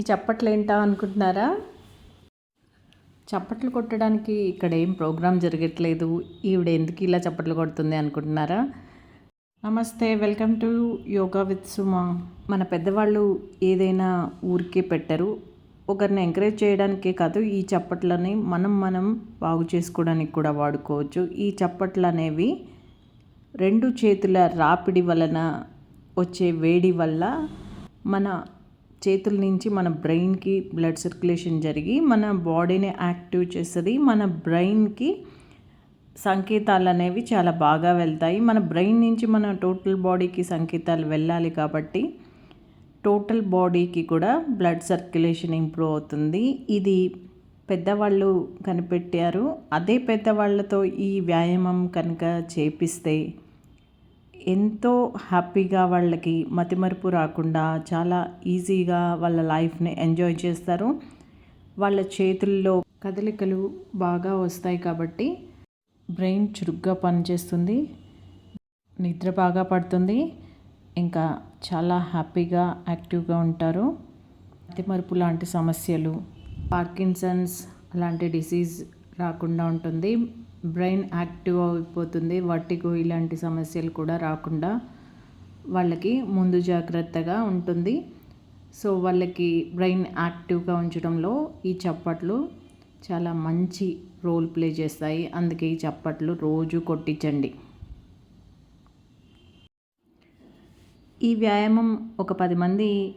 ఈ చప్పట్లు ఏంటా అనుకుంటున్నారా? చప్పట్లు కొట్టడానికి ఇక్కడ ఏం ప్రోగ్రామ్ జరగట్లేదు. ఈవిడ ఎందుకు ఇలా చప్పట్లు కొడుతుంది అనుకుంటున్నారా? నమస్తే welcome to yoga with Suma. మన పెద్దవాళ్ళు ఏదైనా ఊరికే పెట్టరు. ఒకరిని ఎంకరేజ్ చేయడానికే కాదు ఈ చప్పట్లని మనం మనం బాగు చేసుకోవడానికి కూడా వాడుకోవచ్చు. ఈ చప్పట్లు అనేవి రెండు చేతుల రాపిడి వలన వచ్చే వేడి వల్ల మన చేతుల నుంచి మన బ్రెయిన్కి బ్లడ్ సర్క్యులేషన్ జరిగి మన బాడీని యాక్టివ్ చేస్తుంది. మన బ్రెయిన్కి సంకేతాలు అనేవి చాలా బాగా వెళ్తాయి. మన బ్రెయిన్ నుంచి మన టోటల్ బాడీకి సంకేతాలు వెళ్ళాలి కాబట్టి టోటల్ బాడీకి కూడా బ్లడ్ సర్క్యులేషన్ ఇంప్రూవ్ అవుతుంది. ఇది పెద్దవాళ్ళు కనిపెట్టారు. అదే పెద్దవాళ్ళతో ఈ వ్యాయామం కనుక చేపిస్తే ఎంతో హ్యాపీగా వాళ్ళకి మతిమరుపు రాకుండా చాలా ఈజీగా వాళ్ళ లైఫ్ని ఎంజాయ్ చేస్తారు. వాళ్ళ చేతుల్లో కదలికలు బాగా వస్తాయి కాబట్టి బ్రెయిన్ చురుగ్గా పనిచేస్తుంది. నిద్ర బాగా పడుతుంది. ఇంకా చాలా హ్యాపీగా యాక్టివ్గా ఉంటారు. మతిమరుపు లాంటి సమస్యలు పార్కిన్సన్స్ అలాంటి డిసీజ్ రాకుండా ఉంటుంది. బ్రెయిన్ యాక్టివ్ అయిపోతుంది. వట్టిగో ఇలాంటి సమస్యలు కూడా రాకుండా వాళ్ళకి ముందు జాగ్రత్తగా ఉంటుంది. సో వాళ్ళకి బ్రెయిన్ యాక్టివ్గా ఉంచడంలో ఈ చప్పట్లు చాలా మంచి రోల్ ప్లే చేస్తాయి. అందుకే ఈ చప్పట్లు రోజు కొట్టించండి. ఈ వ్యాయామం ఒక పది మంది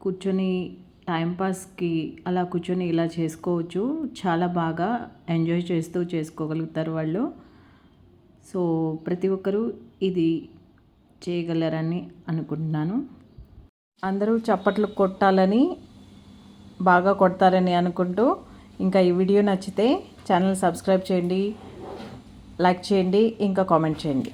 కూర్చొని టైంపాస్కి అలా కూర్చొని ఇలా చేసుకోవచ్చు. చాలా బాగా ఎంజాయ్ చేస్తూ చేసుకోగలుగుతారు వాళ్ళు. సో ప్రతి ఒక్కరూ ఇది చేయగలరని అనుకుంటున్నాను. అందరూ చప్పట్లు కొట్టాలని బాగా కొడతారని అనుకుంటూ ఇంకా ఈ వీడియో నచ్చితే ఛానల్ సబ్స్క్రైబ్ చేయండి లైక్ చేయండి ఇంకా కామెంట్ చేయండి.